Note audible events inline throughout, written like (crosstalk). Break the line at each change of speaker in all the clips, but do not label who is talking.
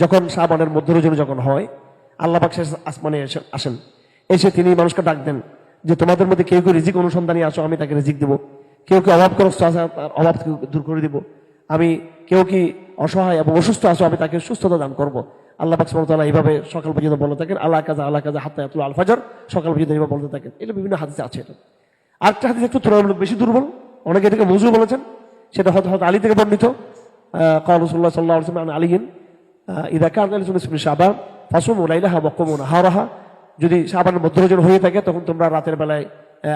যখন শাহবানের মধ্য যখন হয় আল্লাপাক শেষ আসমানে এসে আসেন। এসে তিনি মানুষকে ডাক দেন যে, তোমাদের মধ্যে কেউ কেউ রিজিক অনুসন্ধানী আসো, আমি তাকে রিজিক দেবো। কেউ কেউ অভাব করস্ত তার অভাব দূর করে দিব। আমি কেউ কি অসহায় এবং অসুস্থ আসো আমি তাকে সুস্থতা দান করব। আল্লাহ পাকসমতাল্লাহ এইভাবে সকাল পর্যন্ত বলে থাকেন, আল্লাহ কাজা আল্লাহ কাজা হাতে আতুল আল ফাজর সকাল পর্যন্ত এইভাবে বলতে থাকেন। এটা বিভিন্ন হাদিসে আছে এটা। আরেকটা হাদিস একটু তুলনামূলক বেশি দুর্বল। অনেকে এটাকে মজুর বলেছেন, সেটা হয়তো হয়তো আলী থেকে বর্ণিত। কলসুল্লাহ সাল্লাহ আলিহিন ইদা কার শাবান, ফসম উলাইলাহা বকমুন হাওরাহা যদি শাবানের মধ্যরোজন হয়ে থাকে, তখন তোমরা রাতের বেলায়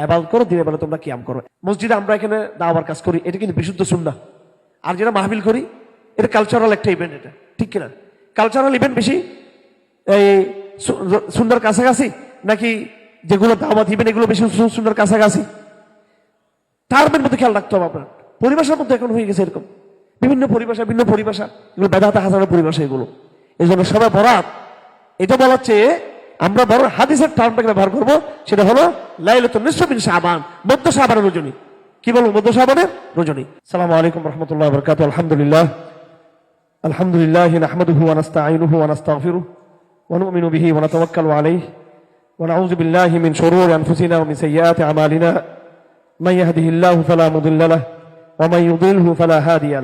অ্যাবাল করো, দিনের বেলায় তোমরা কিয়াম করো। মসজিদে আমরা এখানে দাওয়ার কাজ করি, এটা কিন্তু বিশুদ্ধ সুন্না আর যেটা মাহবিল করি, এটা কালচারাল একটা ইভেন্ট এটা, ঠিক কিনা? কালচারাল ইভেন্ট বেশি, এই সুন্দর কাছাকাছি, নাকি যেগুলো দাওয়াত ইভেন্ট এগুলো বেশি সুন্দর কাছাকাছি? টার্মের মধ্যে খেয়াল রাখতে হবে আপনার। পরিবেশের মধ্যে এখন হয়ে গেছে এরকম। বিভিন্ন পরিভাষা, ভিন্ন পরিভাষা, এগুলো বেদাতে হাসানো পরিভাষা এগুলো। এই জন্য সবাই বরাত, এটা বলার চেয়ে আমরা বড় হাদিসের টার্মটাকে ব্যবহার করব, সেটা হলো লাইলাতুল নিসফিন শাবান, মধ্য শাবানের রজনী। কি বলব, মধ্য শাবানের রজনী? সালাম আলাইকুম রহমতুল্লাহ বরকাত আলহামদুলিল্লাহ। আলহামদুলিল্লাহ নাহমাদুহু ওয়া নাস্তাঈনুহু ওয়া নাস্তাগফিরুহ ওয়া নুমিনু বিহি ওয়া নাতাওয়াক্কালু আলাইহি। ওয়া নাউযু বিল্লাহি মিন শুরুরি আনফুসিনা ওয়া মিন সাইয়্যাতি আমালিনা। মান ইয়াহদিহিল্লাহু ফালা মুদিল্লা লাহু ওয়া মান ইউদ্লিলহু ফালা হাদিয়া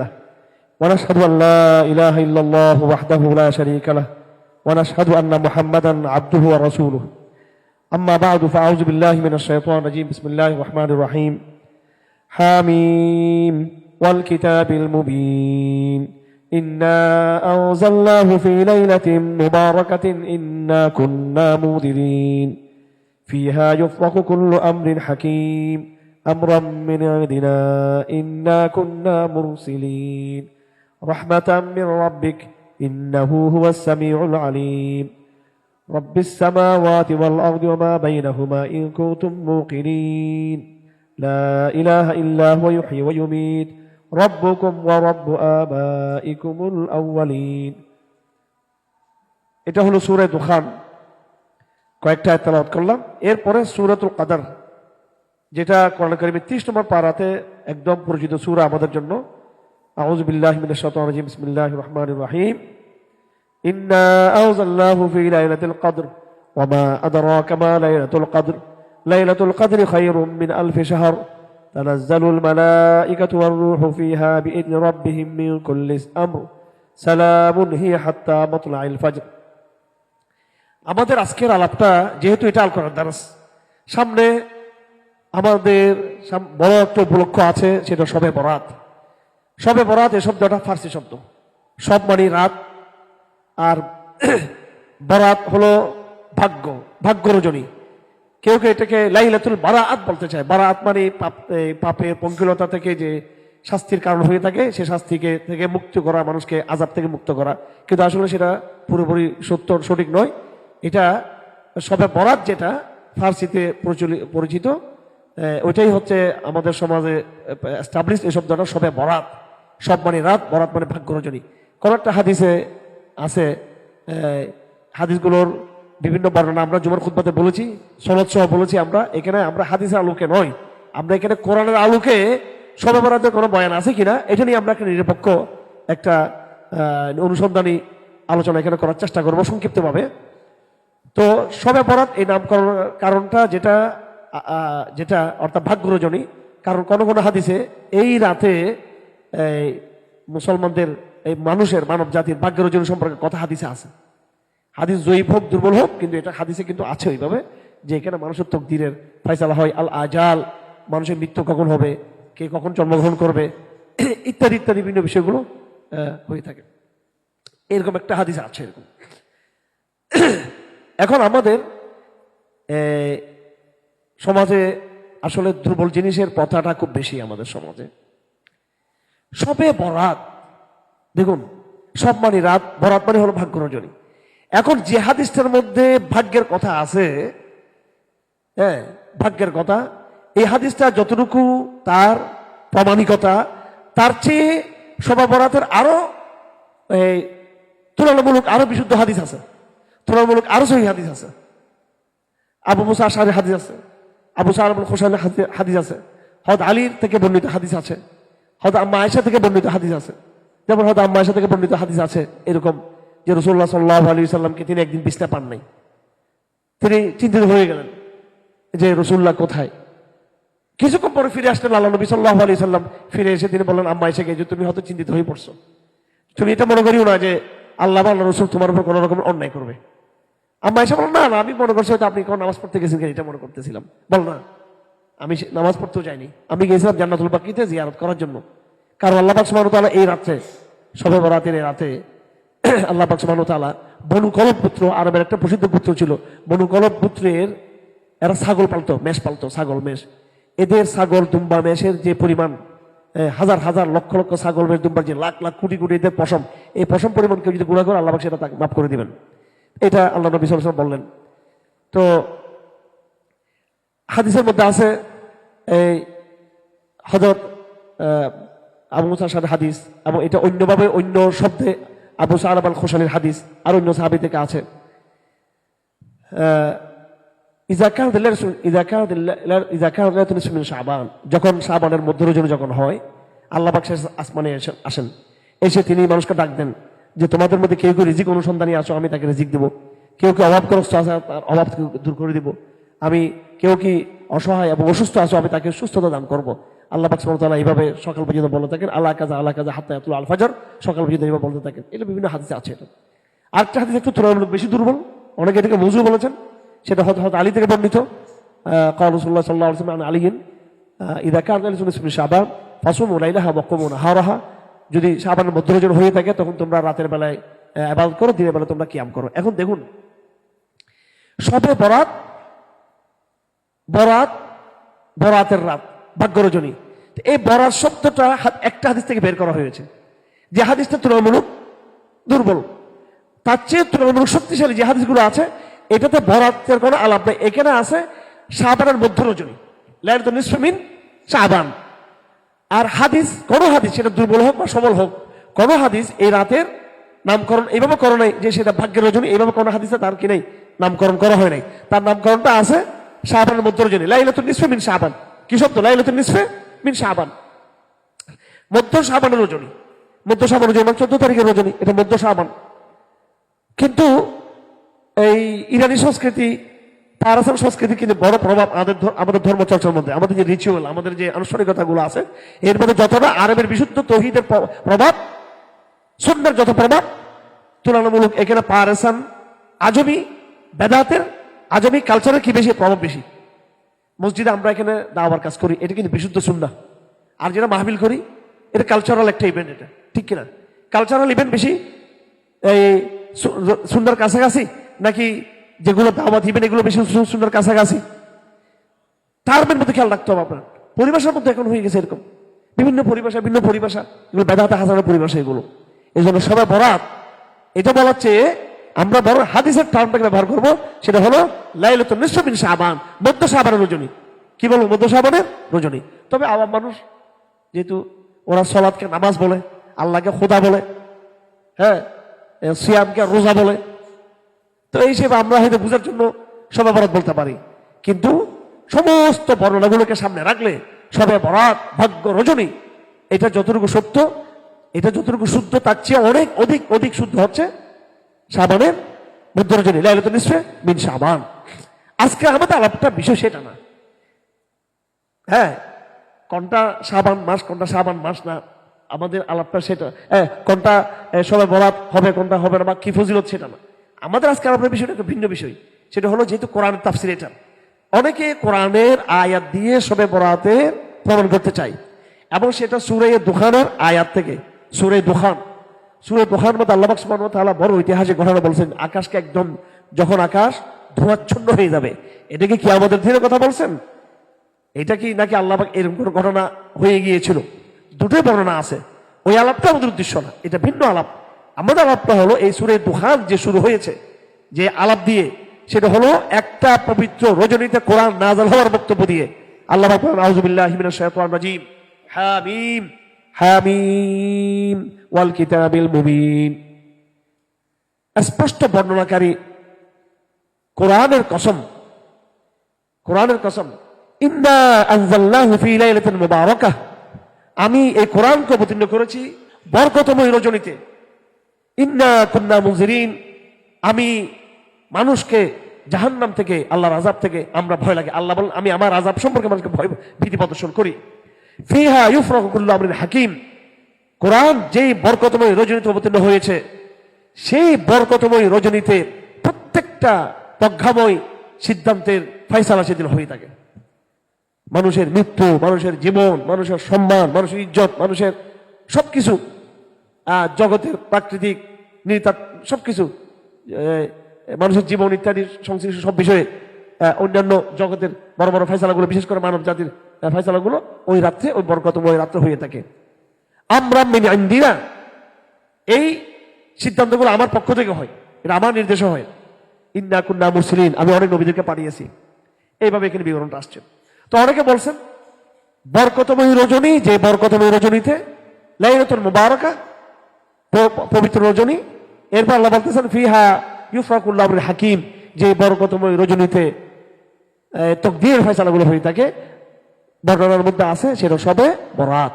ونشهد أن لا إله إلا الله وحده لا شريك له ونشهد أن محمدا عبده ورسوله. أما بعد فأعوذ بالله من الشيطان الرجيم. بسم الله الرحمن الرحيم. حاميم والكتاب المبين. إنا أنزلناه في ليلة مباركة. إنا كنا منذرين فيها يفرق كل أمر حكيم. أمرا من عندنا. إنا كنا مرسلين. رحمة من ربك إنه هو السميع العليم رب السماوات والأرض وما بينهما إن كنتم موقنين لا إله إلا هو يحيي ويميت ربكم ورب آبائكم الأولين এটা হলো সুরে দুখান কয়েকটা আয়তালাত করলাম এরপরে সুরাতুল কাদার যেটা কোরআন করিমের তিরিশ নম্বর পাড়াতে একদম পরিচিত সুরা আমাদের জন্য আউযু বিল্লাহি মিনাশ শাইতানির রাজিম বিসমিল্লাহির রহমানির রহিম إنا أنزلناه في ليلة القدر وما أدراك ما ليلة القدر ليلة القدر خير من ألف شهر تنزل الملائكة والروح فيها بإذن ربهم من كل أمر سلام هي حتى مطلع الفجر আমাদের আজকের আলাপটা যেহেতু এটা আল কোরআন দারাস সামনে আমাদের সাম- বড় একটা উপলক্ষ আছে সেটা সবে বরাত সবে বরাত এ শব্দটা ফার্সি শব্দ। সব মানে রাত, আর (clears throat) বরাত হলো ভাগ্য ভাগ্য রজনী কেউ কেউ এটাকে লাইলাতুল বারাআত বলতে চায়। বারাআত মানে পাপ পাপের পঙ্কিলতা থেকে যে শাস্তির কারণ হয়ে থাকে, সে শাস্তিকে থেকে মুক্ত করা, মানুষকে আজাব থেকে মুক্ত করা। কিন্তু আসলে সেটা পুরোপুরি সত্য, সঠিক নয়। এটা সবে বরাত যেটা ফার্সিতে প্রচলিত পরিচিত ওইটাই হচ্ছে আমাদের সমাজে এস্টাবলিশ এই শব্দটা সবে বরাত। সব মানে রাত, বরাত মানে ভাগ্য রজনী। কোন একটা হাদিসে আছে হাদিসগুলোর বিভিন্ন বর্ণনা আমরা জুমার খুদ্বাতে বলেছি, সনদ সহ বলেছি আমরা, এখানে আমরা হাদিসের আলোকে নয়। আমরা এখানে কোরআনের আলোকে সবে বরাতের কোনো বয়ান আছে কিনা, এটা নিয়ে আমরা একটা নিরপেক্ষ একটা অনুসন্ধানী আলোচনা এখানে করার চেষ্টা করব সংক্ষিপ্তভাবে। তো সবে বরাত এই নামকরণ কারণটা যেটা যেটা অর্থাৎ ভাগ্য রজনী, কারণ কোনো কোনো হাদিসে এই রাতে এই মুসলমানদের, এই মানুষের, মানব জাতির ভাগ্য রজনী সম্পর্কে কথা হাদিসে আছে। হাদিস জয়ীফ হোক, দুর্বল হোক, কিন্তু এটা হাদিসে কিন্তু আছে ওইভাবে, যে এখানে মানুষের তকদিরের ফাইসালা হয়, আল আজাল, মানুষের মৃত্যু কখন হবে, কে কখন জন্মগ্রহণ করবে, (clears throat) ইত্যাদি ইত্যাদি বিভিন্ন বিষয়গুলো হয়ে থাকে। এরকম একটা হাদিস আছে এরকম। (clears throat) এখন আমাদের সমাজে আসলে দুর্বল জিনিসের প্রথাটা খুব বেশি আমাদের সমাজে। সবে বরাত। দেখুন, সব মানে রাত, বরাত মানে হলো ভাগ্য রজনী। এখন যে হাদিসটার মধ্যে ভাগ্যের কথা আছে হ্যাঁ ভাগ্যের কথা, এই হাদিসটা যতটুকু তার প্রামাণিকতা, তার চেয়ে সবা বরাতের আরও, এই, তুলনামূলক আরও বিশুদ্ধ হাদিস আছে। তুলনামূলক আরও সহি হাদিস আছে। আবু মুসা আশারের হাদিস আছে। আবু সালাম হোসেনের হাদিস আছে। হদ আলীর থেকে বর্ণিত হাদিস আছে। হদ আম্মা থেকে বর্ণিত হাদিস আছে। যেমন হয়তো আম্মা থেকে বর্ণিত হাদিস আছে, এরকম যে রসুল্লাহ সাল্লাহ আলী সাল্লামকে তিনি একদিন বিছনা পান নাই। তিনি চিন্তিত হয়ে গেলেন যে রসুল্লাহ কোথায়? কিছুক্ষণ পরে ফিরে আসলেন আল্লাহ নবী সাল্লাহ আলী সাল্লাম ফিরে এসে তিনি বললেন, আম্মা এসে গিয়ে তুমি হয়তো চিন্তিত হয়ে পড়ছো। তুমি এটা মনে করিও না যে আল্লাহ আল্লাহ রসুল তোমার উপর কোনো রকম অন্যায় করবে। আম্মা এসে না না, আমি মনে করছি হয়তো আপনি কোন নামাজ পড়তে গেছেন এটা মনে করতেছিলাম। বল না। আমি নামাজ পড়তেও যাইনি। আমি গেছিলাম জান্নাতুল বাকিতে জিয়ারত করার জন্য। কারণ আল্লাহ ওয়া তাআলা এই রাত্রে সবে বরাতের এই রাতে, (clears throat) আল্লাহ পাক সুবহানাহু ওয়া তাআলা বনু কলব পুত্র, আরবের একটা প্রসিদ্ধ পুত্র ছিল। বনু কলব পুত্রের, এরা ছাগল পালতো, মেষ পালতো, ছাগল, মেষ। এদের ছাগল দুম্বা মেষের যে পরিমাণ হাজার হাজার, লক্ষ লক্ষ ছাগল, মেষ, দুম্বার, যে লাখ লাখ, কোটি কোটি এদের পশম, এই পশম পরিমাণ কেউ যদি গুণা করে, আল্লাহ সেটা তাকে মাফ করে দিবেন। এটা আল্লাহ নবী ওয়াসাল্লাম বললেন। তো, হাদিসের মধ্যে আছে এই হজরত আবু সাথে হাদিস এবং এটা অন্যভাবে অন্য শব্দে আবু সাহাব খোসানির হাদিস আর অন্য সাহাবি থেকে আছে। শাবান। যখন শাবানের মধ্য রজনী যখন হয়, আল্লাহ আসমানে আসেন। এসে তিনি মানুষকে ডাক দেন যে, তোমাদের মধ্যে কেউ কেউ রিজিক অনুসন্ধানী আসো আমি তাকে রিজিক দেবো। কেউ কেউ অভাবগ্রস্ত আছে, তার অভাব দূর করে দিব। আমি কেউ কি অসহায় এবং অসুস্থ আছো, আমি তাকে সুস্থতা দান করব। আল্লাহ পাক সুবহানাহু এইভাবে সকাল পর্যন্ত বলতে থাকেন আল্লাহ কাজা আল্লাহ কাজা হাত্তা ইয়াতুল আল ফাজর সকাল পর্যন্ত এইভাবে বলতে থাকেন। এটা বিভিন্ন হাদিসে আছে এটা। আরেকটা হাদিস একটু তুলনামূলক বেশি দুর্বল। অনেকে এটাকে মজু বলেছেন। সেটা হয়তো হয়তো আলী থেকে বর্ণিত। কাল রসুল্লাহ সাল্লাহ আলসালাম আলিগিন ইদা কান শাবান, ফাসুম ওলাইলাহা বকমুন হারাহা যদি শাবানের মধ্যরজন হয়ে থাকে, তখন তোমরা রাতের বেলায় আবাদত করো, দিনের বেলা তোমরা কিয়াম করো। এখন দেখুন, সবে বরাত বরাত, বরাতের রাত ভাগ্য রজনী তো এই বরাত শব্দটা একটা হাদিস থেকে বের করা হয়েছে। যে হাদিসটা তুলনামূলক দুর্বল। তার চেয়ে তুলনামূলক শক্তিশালী যে হাদিসগুলো আছে, এটাতে বরাতের কোনো আলাপ নেই। এখানে আছে শাহবানের মধ্য রজনী লাইলাত নিসফামিন শাহবান আর হাদিস, কোন হাদিস সেটা দুর্বল হোক বা সবল হোক, কোন হাদিস এই রাতের নামকরণ এইভাবে করো নাই যে সেটা ভাগ্যের রজনী, এইভাবে কোন হাদিসে তার কি নেই? নামকরণ করা হয় নাই। তার নামকরণটা আছে শাহবানের মধ্য রজনী লাইলাতুল নিসফে মিন শাহবান কি শব্দ? লাইলাতুল নিসফে মিন শাহবান মধ্য শাহবানের রজনী। মধ্য শাহবান রজনী মানে চোদ্দ তারিখের রজনী। এটা মধ্য শাহবান কিন্তু এই ইরানি সংস্কৃতি পারাসান সংস্কৃতি কিন্তু বড় প্রভাব আমাদের আমাদের ধর্মচর্চার মধ্যে। আমাদের যে রিচুয়াল আমাদের যে আনুষ্ঠানিকতাগুলো আছে, এর মধ্যে যতটা আরবের বিশুদ্ধ তহিদের প্র- প্রভাব সুন্দর যত প্রভাব, তুলনামূলক এখানে পারাসান আজমি, বেদাতের আজমি কালচারে কি বেশি প্রভাব বেশি? মসজিদে আমরা এখানে দাওয়ার কাজ করি, এটা কিন্তু বিশুদ্ধ সুন্না আর যেটা মাহবিল করি, এটা কালচারাল একটা ইভেন্ট এটা, ঠিক কিনা? কালচারাল ইভেন্ট বেশি? এই সুন্দর কাছাকাছি? নাকি যেগুলো দাওয়াত ইভেন্ট এগুলো বেশি সুন্দর কাছাকাছি? টার্মের মধ্যে খেয়াল রাখতে হবে আপনার। পরিভাষার মধ্যে এখন হয়ে গেছে এরকম। বিভিন্ন পরিভাষা ভিন্ন পরিভাষা। এগুলো বেদাতে হাসানের পরিভাষা এগুলো। এই জন্য সবাই বরাত। এটা বলার চেয়ে আমরা বড় হাদিসের টার্মটাকে ব্যবহার করব, সেটা হলো লাইলাতুন নিসফিন শাবান, মধ্য শাবানের রজনী। কি বলব, মধ্য শাবানের রজনী? তবে আওয়াম মানুষ, যেহেতু ওরা সলাদকে নামাজ বলে, আল্লাহকে খোদা বলে হ্যাঁ সিয়ামকে রোজা বলে, তো এই হিসেবে আমরা হয়তো বোঝার জন্য সবে বরাত বলতে পারি। কিন্তু সমস্ত বর্ণনাগুলোকে সামনে রাখলে সবে বরাত, ভাগ্য, রজনী, এটা যতটুকু সত্য, এটা যতটুকু শুদ্ধ, তার চেয়ে অনেক অধিক অধিক শুদ্ধ হচ্ছে সাবানের মধ্য রজনী লাইলাত নিসফে মিন সাবান আজকে আমাদের আলাপটা বিষয় সেটা না। হ্যাঁ কোনটা সাবান মাস কোনটা সাবান মাস না আমাদের আলাপটা সেটা হ্যাঁ কোনটা এ, সবে বরাত হবে কোনটা হবে না বা কি ফজিলত সেটা না। আমাদের আজকে আলাপের বিষয়টা একটা ভিন্ন বিষয়। সেটা হলো যেহেতু কোরআনের তাফসির এটা। অনেকে কোরআনের আয়াত দিয়ে সবে বরাতে প্রমাণ করতে চায়। এবং সেটা সুরে দুখানের আয়াত থেকে সুরে দুখান। সুরে দুখান মধ্যে আল্লাহ তাআলা বড় ঐতিহাসিক ঘটনা বলছেন, আকাশকে একদম যখন আকাশ ধোঁয়াচ্ছন্ন হয়ে যাবে। এটা কি আমাদের দিনের কথা বলছেন? এটা কি নাকি আল্লাহবাক এরকম কোনো ঘটনা হয়ে গিয়েছিল? দুটোই বর্ণনা আছে। ওই আলাপটা আমাদের উদ্দেশ্য না, এটা ভিন্ন আলাপ। আমাদের আলাপটা হলো এই সুরে দুহান যে শুরু হয়েছে, যে আলাপ দিয়ে, সেটা হলো একটা পবিত্র রজনীতে কোরআন নাজাল হওয়ার বক্তব্য দিয়ে। আল্লাহ মিনাশ শাইতানির রাজীম। হামিম হামিম। ওয়াল কিতাবিল মুবিন। স্পষ্ট বর্ণনাকারী কোরআনের কসম কোরআনের কসম লাইলাতিন মুবারাকাহ আমি এই কোরআনকে অবতীর্ণ করেছি বরকতময় রজনীতে। ইন্না কুন্না মুজরিন আমি মানুষকে জাহান্নাম থেকে, আল্লাহর আজাব থেকে আমরা ভয় লাগে। আল্লাহ বলেন, আমি আমার আজাব সম্পর্কে মানুষকে ভয়, ভীতি প্রদর্শন করি। ফিহা ইউফরাকুল্লু আমরিন হাকিম। কোরআন যেই বরকতময় রজনীতে অবতীর্ণ হয়েছে সেই বরকতময় রজনীতে প্রত্যেকটা প্রজ্ঞাময় সিদ্ধান্তের ফয়সালা সেদিন হয়ে থাকে। মানুষের মৃত্যু মানুষের জীবন মানুষের সম্মান মানুষের ইজ্জত মানুষের সবকিছু আহ, জগতের প্রাকৃতিক নির্তাপ সবকিছু আহ, মানুষের জীবন ইত্যাদি সংশ্লিষ্ট সব বিষয়ে অন্যান্য জগতের বড় বড় ফয়সালাগুলো বিশেষ করে মানব জাতির ফয়সালাগুলো ওই রাত্রে ওই বরকতময় রাত্রে হয়ে থাকে। আমরা মেনে আইন্দিরা এই সিদ্ধান্তগুলো আমার পক্ষ থেকে হয়, এটা আমার নির্দেশে হয়। ইন্না কুন্না মুসলিম আমি অনেক নবীদেরকে পাঠিয়েছি। এইভাবে এখানে বিবরণটা আসছে। তো অনেকে বলছেন, বরকতময়ী রজনী, যে বরকতময়ী রজনীতে লাইলাতুল মুবারকা পবিত্র রজনী, এরপর আল্লাহ বলতেছেন, ফিহা ইউফরাকুল্লাহ হাকিম, যে বরকতময় রজনীতে তকদির ফয়সালাগুলো হয়ে থাকে, বর্ণনার মধ্যে আছে, সেটা সবে বরাত।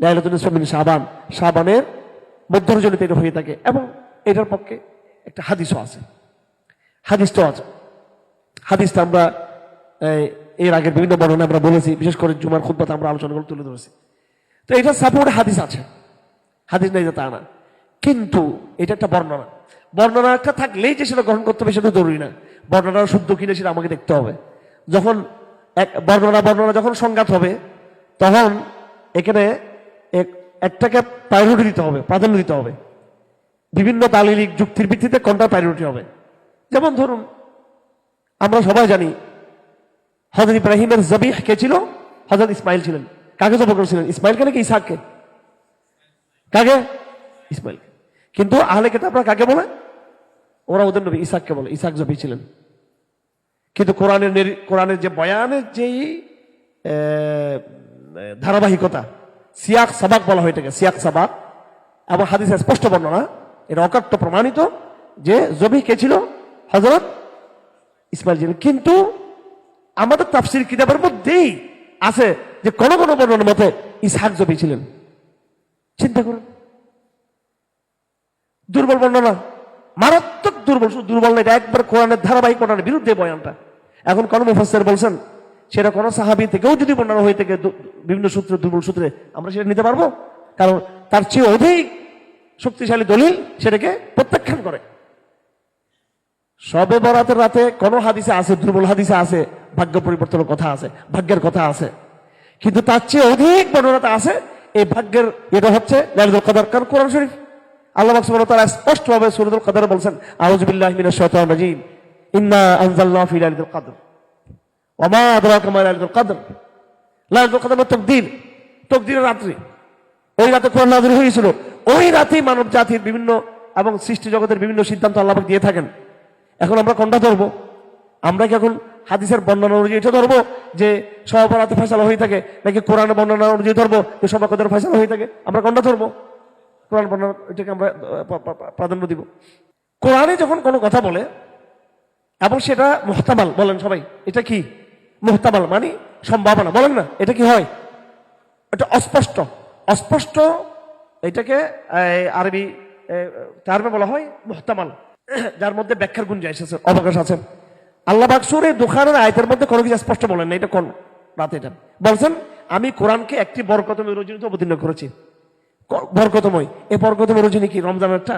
লাইলাতুল সাবান সাবানের মধ্যরজনীত এটা হয়ে থাকে এবং এটার পক্ষে একটা হাদিসও আছে। হাদিসটাও আছে। হাদিসটা আমরা এর আগের বিভিন্ন বর্ণনা আমরা বলেছি, বিশেষ করে জুমার খুদ্বাতে আমরা আলোচনাগুলো তুলে ধরেছি। তো এটা সাপোর্ট হাদিস আছে। হাদিস নেই তা না। কিন্তু এটা একটা বর্ণনা। বর্ণনাটা থাকলেই যে সেটা গ্রহণ করতে হবে সেটা জরুরি না। বর্ণনা শুদ্ধ কিনে সেটা আমাকে দেখতে হবে। যখন এক, বর্ণনা বর্ণনা যখন সংঘাত হবে, তখন এখানে একটাকে প্রায়োরিটি দিতে হবে, প্রাধান্য দিতে হবে। বিভিন্ন দালিলিক যুক্তির ভিত্তিতে কোনটা প্রায়োরিটি হবে? যেমন ধরুন, আমরা সবাই জানি হজরত ইব্রাহিমের জবিহ কে ছিল? হজরত ইসমাইল ছিলেন। কাকে জব করেছিলেন? ইসমাইলকে নাকি ইসাককে কাকে? ইসমাইল কিন্তু আহলে কেতাবরা কাকে বলে? ওরা ওদের নবী ইসাককে বলে ইসাক জবি ছিলেন। কিন্তু কোরআনের নেরি- কোরআনের যে বয়ানের যেই ধারাবাহিকতা সিয়াক সাবাক বলা হয়ে থাকে সিয়াক সাবাক। এবং হাদিসের স্পষ্ট বর্ণনা, এটা অকাট্য প্রমাণিত যে জবি কে ছিল? হজরত ইসমাইল ছিলেন কিন্তু আমাদের তাফসির কিতাবের মধ্যেই আছে যে কোন কোন বর্ণনার মতে ইসহাক জবি ছিলেন। চিন্তা করুন। দুর্বল বর্ণনা মারাত্মক দুর্বল দুর্বল না, এটা একবার কোরআনের ধারাবাহিক বর্ণনার বিরুদ্ধে বয়ানটা। এখন কোন মুফাসসির বলছেন সেটা কোনো সাহাবী থেকেও যদি বর্ণনা হয়ে থাকে বিভিন্ন সূত্রে, দুর্বল সূত্রে, আমরা সেটা নিতে পারব? কারণ তার চেয়ে অধিক শক্তিশালী দলিল সেটাকে প্রত্যাখ্যান করে। সবে বরাতের রাতে কোন হাদিসে আছে, দুর্বল হাদিসে আছে, ভাগ্য পরিবর্তনের কথা আছে, ভাগ্যের কথা আছে। কিন্তু তার চেয়ে অধিক বর্ণনাতে আছে, এই ভাগ্যের এটা হচ্ছে লাইলাতুল কদর, কারণ কোরআন শরীফ। আল্লাহ সুবহানাহু তাআলা স্পষ্টভাবে সূরাতুল কদরে বলছেন, আউযু বিল্লাহি মিনাশ শাইতানির রাজীম। ইন্না আনজালনাহু ফি লাইলাতুল কদর। ওয়া মা আদরাকা মা লাইলাতুল কদর লাইলাতুল কদর তকদির তকদিরের রাত্রি ওই রাতে কোরআন নাযিল হয়েছিল। ওই রাতেই মানব জাতির বিভিন্ন এবং সৃষ্টি জগতের বিভিন্ন সিদ্ধান্ত আল্লাহ দিয়ে থাকেন। এখন আমরা কোনটা ধরবো? আমরা কি এখন হাদিসের বর্ণনা অনুযায়ী এটা ধরবো যে সহপরাতে ফেসালা হয়ে থাকে, নাকি কোরআনের বর্ণনা অনুযায়ী ধরবো যে সবাকদের ফেসালা হয়ে থাকে? আমরা কোনটা ধরবো? কোরআন বর্ণনা এটাকে আমরা প্রাধান্য দিব। কোরআনে যখন কোনো কথা বলে, এবং সেটা মোহতামাল, বলেন সবাই, এটা কি? মোহতামাল মানে সম্ভাবনা, বলেন না, এটা কি হয়? এটা অস্পষ্ট অস্পষ্ট, এটাকে আরবি টার্মে বলা হয় মোহতামাল, যার মধ্যে ব্যাখ্যার গুঞ্জাইশ আছে অবকাশ আছে। আল্লাহ বাকসুর দোকানের আয়তের মধ্যে কোনো কিছু স্পষ্ট বলেন না, এটা কোন রাত এটা? বলছেন, আমি কোরআনকে একটি বরকতময় রজনীতে অবতীর্ণ করেছি। বরকতময় এই বরকতময় রজনী কি, রমজানেরটা?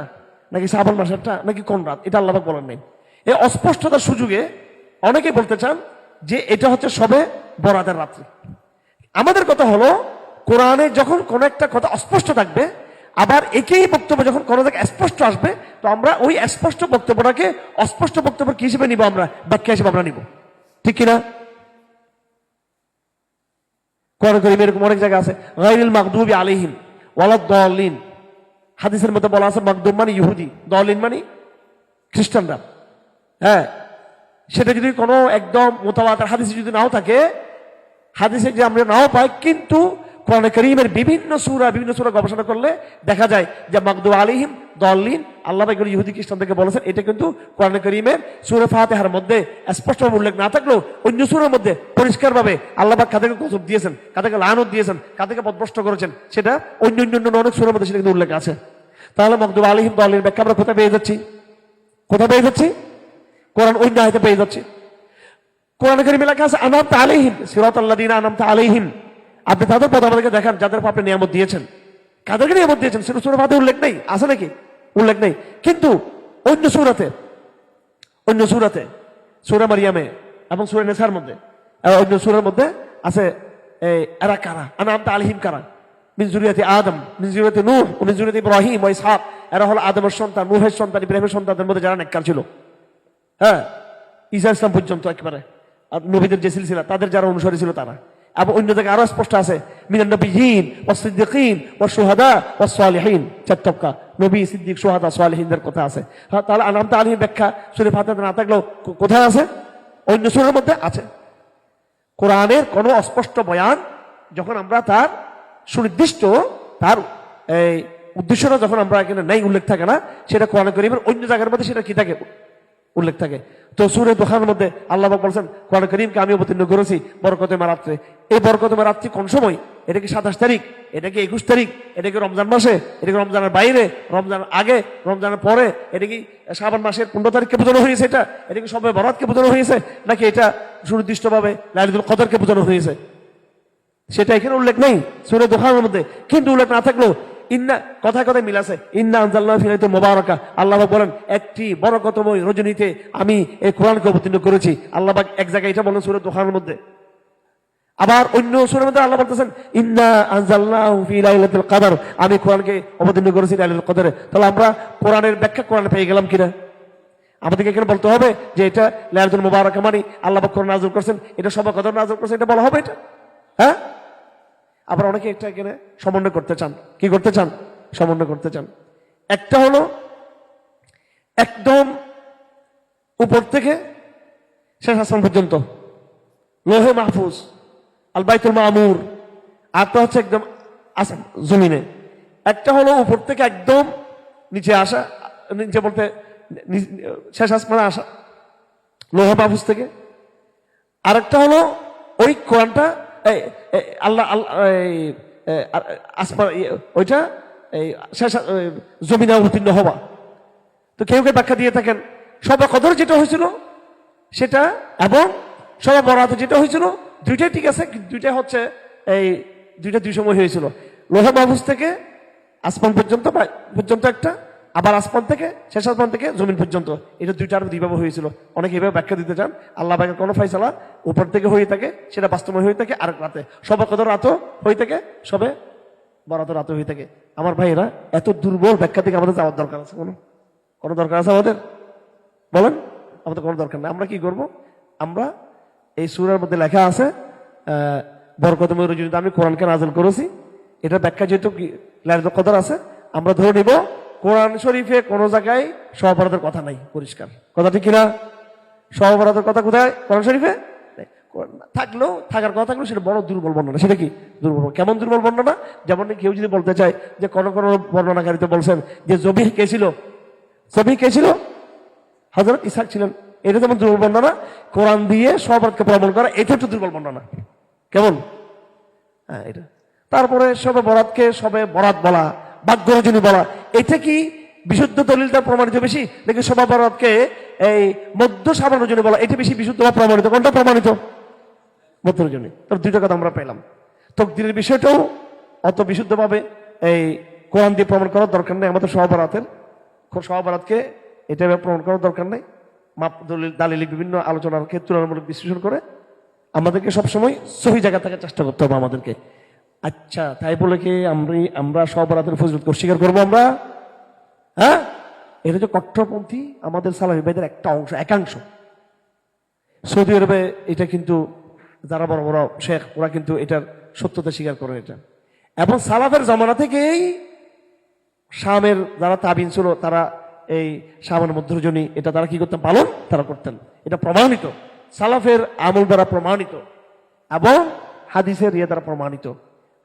নাকি শ্রাবণ মাসেরটা? নাকি কোন রাত? এটা আল্লাহ বলেন নাই। এই অস্পষ্টতার সুযোগে অনেকে বলতে চান যে এটা হচ্ছে সবে বরাদের রাত্রি। আমাদের কথা হলো, কোরআনে যখন কোন একটা কথা অস্পষ্ট থাকবে, আবার একই বক্তব্য যখন কোনো জায়গায় স্পষ্ট আসবে, তো আমরা ওই স্পষ্ট বক্তব্যটাকে অস্পষ্ট বক্তব্য কি হিসেবে নিব আমরা? ব্যাখ্যা হিসেবে আমরা নিব। ঠিক কিনা? কোরআন করিম এরকম অনেক জায়গা আছে। গাইরুল মাকদুবি আলাইহিম ওয়ালাদ দলিন হাদিসের মধ্যে বলা আছে মাকদুম মানে ইহুদি দলিন মানে খ্রিস্টানরা। হ্যাঁ সেটা যদি কোনো একদম মোতাবাতার হাদিসে যদি নাও থাকে, হাদিসে যে আমরা নাও পাই, কিন্তু কোরআন করিমের বিভিন্ন সুরা বিভিন্ন সুরা গবেষণা করলে দেখা যায় যে মাকদু আলিহিম দলিন আল্লাহ এগুলো ইহুদি খ্রিস্টান থেকে বলেছেন, এটা কিন্তু কোরআন করিমের সুরে ফাতেহার মধ্যে স্পষ্টভাবে উল্লেখ না থাকলেও অন্য সুরের মধ্যে পরিষ্কারভাবে আল্লাহ কাদেরকে গজব দিয়েছেন, কাদেরকে লানত দিয়েছেন, কাদেরকে পদভ্রষ্ট করেছেন, সেটা অন্য অন্য অন্য অনেক সুরের মধ্যে সেটা কিন্তু উল্লেখ আছে। তাহলে মকদুব আলিহিম দলের ব্যাখ্যা আমরা কোথায় পেয়ে যাচ্ছি? কোথায় পেয়ে যাচ্ছি? কোরআন অন্য আয়তে পেয়ে যাচ্ছি। কোরআন কারিমে লেখা আছে, আনাম আলাইহিম সিরাত আল্লাহ দিন আনাম আলাইহিম। আপনি তাদের পদ আমাদেরকে দেখান, যাদের আপনি নিয়ামত দিয়েছেন। কাদেরকে নিয়ামত দিয়েছেন? সুরে বাদে উল্লেখ নেই। আছে নাকি? উল্লেখ নেই। কিন্তু অন্য সুরাতে অন্য সুরাতে, সুরা মারিয়ামে এবং সুরা নেশার মধ্যে অন্য সুরের মধ্যে আছে এরা কারা? আনাম আলাইহিম কারা? মিন জুরিয়াতি আদম মিন জুরিয়াতি নূহ ও মিন জুরিয়াতি ইব্রাহিম ও ইসহাক এরা হলো আদমের সন্তান নূহের সন্তান ইব্রাহিমের সন্তানদের মধ্যে যারা নেককার ছিল হ্যাঁ ঈসা ইসলাম পর্যন্ত একেবারে। আর নবীদের যে সিলসিলা, তাদের যারা অনুসারী ছিল তারা। এবং অন্য জায়গায় আরও স্পষ্ট আছে, মিনান নবীহীন ও সিদ্দিকিন ও সুহাদা ও সালেহীন। চার তবকা। নবী, সিদ্দিক সুহাদা সালেহীনদের কথা আছে। হ্যাঁ তাহলে আনাম তালিম ব্যাখ্যা সুরে ফাতে না থাকলেও কোথায় আছে? অন্য সুরের মধ্যে আছে। কোরআনের কোনো অস্পষ্ট বয়ান যখন আমরা তার সুনির্দিষ্ট, তার এই উদ্দেশ্যটা যখন আমরা এখানে নেই, উল্লেখ থাকে না, সেটা কোরআন করিমের অন্য জায়গার মধ্যে সেটা কি থাকে? উল্লেখ থাকে। তো সুরে দোকানের মধ্যে আল্লাহ বলছেন, কোরআন করিমকে আমি অবতীর্ণ করেছি বরকতেমা রাত্রে। এই বরকতেমা রাত্রি কোন সময়? এটা কি সাতাশ তারিখ? এটা কি একুশ তারিখ? এটা কি রমজান মাসে? এটা কি রমজানের বাইরে? রমজানের আগে? রমজানের পরে? এটা কি শ্রাবণ মাসের পনেরো তারিখকে বোঝানো হয়েছে এটা? এটা কি সবাই বরাতকে বোঝানো হয়েছে? নাকি এটা সুনির্দিষ্টভাবে লালিদুল কদরকে বোঝানো হয়েছে? সেটা এখানে উল্লেখ নেই, সুরে দোকানের মধ্যে। কিন্তু উল্লেখ না থাকলেও ইন্না, কথায় কথায় মিল আছে। ইন্না আনজাল্লাহ ফিরাইতে মোবারকা। আল্লাহ পাক বলেন, একটি বরকতময় রজনীতে আমি এই কোরআনকে অবতীর্ণ করেছি। আল্লাহ পাক এক জায়গায় এটা বলেন সুরে দোকানের মধ্যে। আবার অন্য সুরের মধ্যে আল্লাহ বলতেছেন, ইন্না আনজাল্লাহু ফি লাইলাতুল কদর। আমি কোরআনকে অবতীর্ণ করেছি লাইলাতুল কদরে। তাহলে আমরা কোরআনের ব্যাখ্যা কোরআনে পেয়ে গেলাম কিনা? আমাদেরকে এখানে বলতে হবে যে এটা লাইলাতুল মুবারাকা মানে আল্লাহ কোরআন নাযিল করছেন। এটা সবার কদর নাযিল করছেন, এটা বলা হবে এটা? হ্যাঁ? আবার অনেকে একটা এখানে সমন্বয় করতে চান। কি করতে চান? সমন্বয় করতে চান। একটা হলো, একদম উপর থেকে শেষ আসমান পর্যন্ত। লোহে মাহফুজ আল বাইতুল মামুর। আরটা হচ্ছে একদম আসাম জমিনে। একটা হলো উপর থেকে একদম নিচে আসা, নিচে বলতে শেষ আসমানে আসা, লোহে মাহফুজ থেকে। আরেকটা হলো ওই কোরআনটা এই, আল্লাহ ইয়ে, ওইটা এই শেষ জমিনে অবতীর্ণ হওয়া। তো কেউ কেউ ব্যাখ্যা দিয়ে থাকেন সবা কদর যেটা হয়েছিল সেটা এবং সবা বরাত যেটা হয়েছিল দুইটাই ঠিক আছে দুইটা হচ্ছে এই দুইটা দুই সময় হয়েছিল। লোহা মাহফুজ থেকে আসমান পর্যন্ত পর্যন্ত একটা আবার আসমান থেকে, শেষ আসমান থেকে জমিন পর্যন্ত। এটা দুইটার দুইভাবে হয়েছিল। অনেকে এভাবে ব্যাখ্যা দিতে চান, আল্লাহ বাকের কোনো ফয়সালা উপর থেকে হয়ে থাকে, সেটা বাস্তবময় হয়ে থাকে, আরেক রাতে। সবা কদর রাতও হয়ে থাকে, সবে বরাত রাতও হয়ে থাকে। আমার ভাইয়েরা, এত দুর্বল ব্যাখ্যা থেকে আমাদের যাওয়ার দরকার আছে কোনো? কোনো দরকার আছে আমাদের? বলেন, আমাদের কোনো দরকার নেই। আমরা কি করব? আমরা এই সুরের মধ্যে লেখা আছে বরকতময় রজনীতে আমি কোরআনকে নাজল করেছি। এটা ব্যাখ্যা যেহেতু কদর আছে, আমরা ধরে নিব কোরআন শরীফে কোনো জায়গায় সহপরাধের কথা নাই, পরিষ্কার। কথা ঠিক কিনা? সহপরাধের কথা কোথায়? কোরআন শরীফে? থাকলেও, থাকার কথা থাকলেও সেটা বড় দুর্বল বর্ণনা। সেটা কি? দুর্বল কেমন দুর্বল বর্ণনা? যেমন কেউ যদি বলতে চায় যে কোন কোন বর্ণনাকারীতে বলছেন যে, জবির কে ছিল? জবি কে ছিল? হজরত ইসাক ছিলেন। এটা যেমন দুর্বল বর্ণনা, কোরআন দিয়ে সবারকে প্রমাণ করা, এটা একটু দুর্বল বর্ণনা। কেমন? হ্যাঁ এটা। তারপরে সবে বরাতকে সবে বরাত বলা ভাগ্য রজনী বলা। এটা কি বিশুদ্ধ দলিলটা প্রমাণিত বেশি? নাকি সবা বরাতকে এই মধ্য সাবান রজনী বলা? এটা বেশি বিশুদ্ধ বা প্রমাণিত? কোনটা প্রমাণিত? মধ্য রজনী। তার দুইটা কথা আমরা পেলাম। তকদিরের বিষয়টাও অত বিশুদ্ধভাবে এই কোরআন দিয়ে প্রমাণ করার দরকার নেই। আমাদের সহবরাতের সহবরাতকে এটা প্রমাণ করার দরকার নেই। মাপ, দলিল, দালিলিক বিভিন্ন আলোচনার ক্ষেত্রে তুলনামূলক বিশ্লেষণ করে আমাদেরকে সবসময় সহি জায়গা থাকার চেষ্টা করতে হবে আমাদেরকে। আচ্ছা তাই বলে কি আমি আমরা আমরা সহবরাতের ফজলত স্বীকার করব আমরা? হ্যাঁ? এটা হচ্ছে কট্টরপন্থী, আমাদের সালামী ভাইদের একটা অংশ, একাংশ। সৌদি আরবে এটা কিন্তু যারা বড় বড় শেখ, ওরা কিন্তু এটার সত্যতা স্বীকার করে এটা। এবং সালাফের জমানা থেকেই শামের যারা তাবিন ছিল, তারা এই শামের মধ্যজনী এটা তারা কি করতেন? পালন তারা করতেন। এটা প্রমাণিত। সালাফের আমল দ্বারা প্রমাণিত। এবং হাদিসের ইয়ে দ্বারা প্রমাণিত।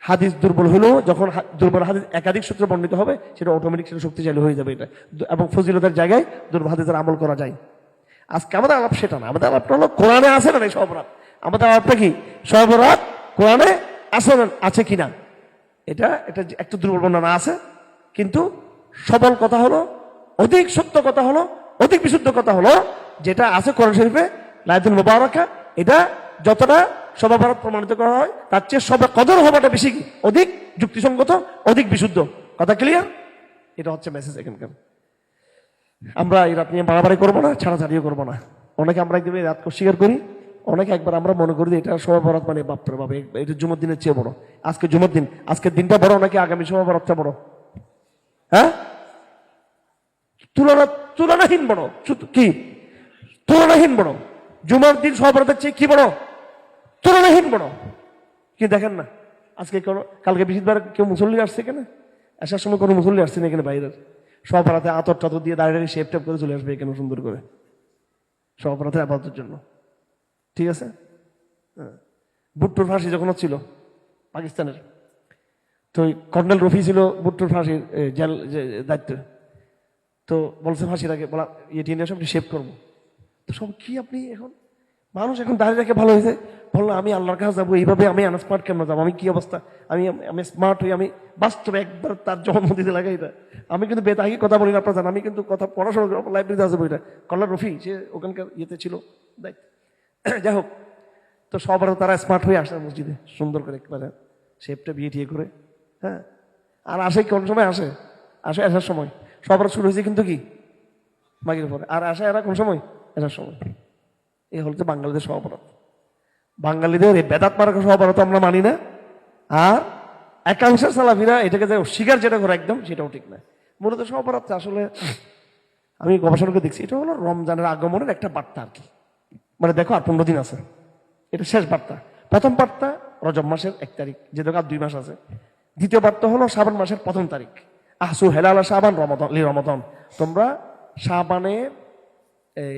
হাদিস দুর্বল হলেও যখন দুর্বল হাদিস একাধিক সূত্রে বর্ণিত হবে, সেটা অটোমেটিক সেটা শক্তিশালী হয়ে যাবে এটা। এবং ফজিলতার জায়গায় দুর্বল হাদিসের আমল করা যায়। আজকে আমাদের আলাপ সেটা না, আমাদের আলাপটা হলো কোরআনে আছে না নাই সবরাত আমাদের আলাপটা কি? সবরাত কোরআনে আছে না আছে কিনা? এটা এটা যে- একটু দুর্বল বর্ণনা আছে, কিন্তু সবল কথা হলো, অধিক সত্য কথা হলো, অধিক বিশুদ্ধ কথা হলো, যেটা আছে কোরআন শরীফে লাইদুল মুবারকা, এটা যতটা সবাবরত প্রমাণিত করা হয়, তার চেয়ে সবে কদর হবাটা বেশি অধিক যুক্তিসঙ্গত, অধিক বিশুদ্ধ। কথা ক্লিয়ার এটা হচ্ছে মেসেজ এখানকার। আমরা এই রাত নিয়ে বাড়াবাড়ি করব না ছাড়া ছাড়াছাড়িও করব না। অনেকে আমরা একদম এই রাতকে স্বীকার করি, অনেকে একবার আমরা মনে করি এটা সবাই বরাত মানে বাপরে এ- এটা জুমার দিনের চেয়ে বড়। আজকে জুমার দিন আজকের দিনটা বড়, নাকি আগামী সবাই বরাতটা বড়? হ্যাঁ? তুলনা তুলনাহীন বড়। কি? তুলনাহীন বড়। জুমার দিন সবাই বরাতের চেয়ে কি বড়? তুলনাহীন বড়। কি দেখেন না, আজকে কোনো, কালকে বৃহস্পতিবার কেউ মুসল্লি আসছে এখানে আসার সময় কোনো মুসল্লি আসছে না এখানে বাইরের। সব রাতে আতর টাতর দিয়ে দাঁড়িয়ে শেপ টেপ করে চলে আসবে এখানে সুন্দর করে। সব রাতে জন্য। ঠিক আছে? হ্যাঁ। ভুট্টোর ফাঁসি যখন ছিল পাকিস্তানের, তো কর্নেল রফি ছিল ভুট্টোর ফাঁসির জেল দায়িত্ব। তো বলছে ফাঁসির আগে, বলা ইয়ে টিনে সব শেভ করব। তো সব কি আপনি এখন মানুষ এখন দাঁড়িয়ে রেখে ভালো হয়েছে। বলল, আমি আল্লাহর কাছে যাব, এইভাবে আমি আনস্মার্ট কেমন যাব? আমি কি অবস্থা? আমি আমি স্মার্ট হই, আমি বাস্তবে একবার তার জন্ম দিতে লাগে এটা। আমি কিন্তু বেতাহি কথা বলি না, আপনার আমি কিন্তু কথা পড়াশোনা লাইব্রেরিতে আছে বইটা। কল্যাণ রফি, সে ওখানকার ইয়েতে ছিল। দায়িত্ব (clears throat) যাই হোক, তো সবার তারা স্মার্ট হয়ে আসে মসজিদে, সুন্দর করে একবারে শেপটা বিয়ে টিয়ে করে হ্যাঁ? আর আসে কোন সময়? আসে। আসে আসার সময়। সবার শুরু হয়েছে কিন্তু কি? মাগির পরে। আর আসে এরা কোন সময়? আসার সময়। এই হচ্ছে বাঙালিদের সহপরাধ বাঙালিদের এই বেদাত মার্গ সহপরাধ আমরা মানি না। আর একাংশের সালাফিরা এটাকে যে স্বীকার যেটা করে একদম, সেটাও ঠিক না। মূলত সহপরাধটা আসলে আমি গবেষণাকে দেখছি, এটা হলো রমজানের আগমনের একটা বার্তা আর কি। মানে দেখো, আর পনেরো দিন আছে। এটা শেষ বার্তা। প্রথম বার্তা রজব মাসের এক তারিখ, যে দেখো আর দুই মাস আছে। দ্বিতীয় বার্তা হলো শ্রাবণ মাসের প্রথম তারিখ। আহসু হেলাল সাবান রমদন রমদন। তোমরা সাবানের এই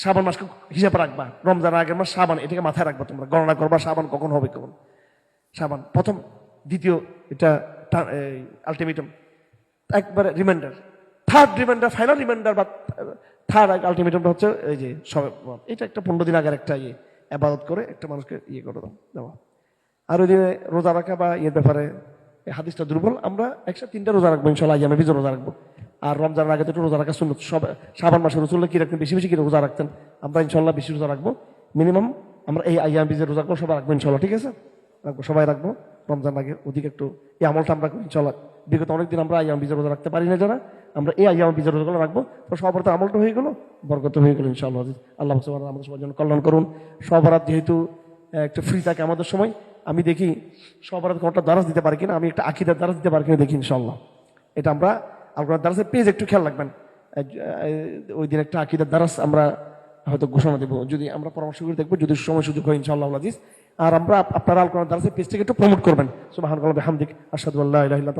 শ্রাবণ মাসকে হিসাবে রাখবা। রমজান আগের মাস সাবান এটাকে মাথায় রাখবা তোমরা। গণনা করবা সাবান কখন হবে কখন। সাবান প্রথম, দ্বিতীয়, এটা আলটিমেটাম একবারে reminder third reminder final reminder বা থার্ড আলটিমেটামটা হচ্ছে, এই যে এটা একটা পনেরো দিন আগের একটা ইয়ে। আবাদত করে একটা মানুষকে ইয়ে করে দাও, দেওয়া। আর ওই রোজা রাখা বা ইয়ের ব্যাপারে হাদিসটা দুর্বল। আমরা একসাথে তিনটা রোজা রাখব ইনশাল্লাহ আমি বিজয় রোজা রাখব। আর রমজানের আগে তো একটু রোজা রাখা শুনল সব সাবান মাসে রসুল্লাহ কি রাখতেন বেশি বেশি কি রোজা রাখতেন। আমরা ইনশাল্লাহ বেশি রোজা রাখব। মিনিমাম আমরা এই আইয়াম বিজের রোজা করব সবাই রাখব ইনশাল্লাহ ঠিক আছে? রাখব, সবাই রাখব। রমজান আগে ওদিক একটু এই আমলটা আমরা ইনশাল্লাহ বিগত অনেকদিন আমরা আইয়াম বিজের রোজা রাখতে পারি না যারা। আমরা এই আইয়াম বিজের রোজাগুলো রাখব। তো সবার তো আমলটা হয়ে গেলো, বরকত হয়ে গেলো ইনশাল্লাহ আল্লাহ সুবহানাহু আমাদের সবার জন্য কল্যাণ করুন। সবার যেহেতু একটু ফ্রি থাকে আমাদের সময়, আমি দেখি সবার কোনটা দ্বারাস দিতে পারি কিনা, আমি একটা আকিদার দ্বারাস দিতে পারি কিনা দেখি ইনশাল্লাহ এটা আমরা আপনার দ্বারাসের পেজ একটু খেয়াল রাখবেন। ওই দিন একটা আকিদার দারাস আমরা হয়তো ঘোষণা দেবো। যদি আমরা পরামর্শ করে দেখব, যদি সময় সুযোগ হয়, ইনশাআল্লাহ আজিজ। আর আমরা আপ- আপনারা আলকোনার কোরআন পেজটাকে একটু প্রমোট করবেন। সুবাহান হামদিক আসাদুল্লাহ ইলাহিল্লাহ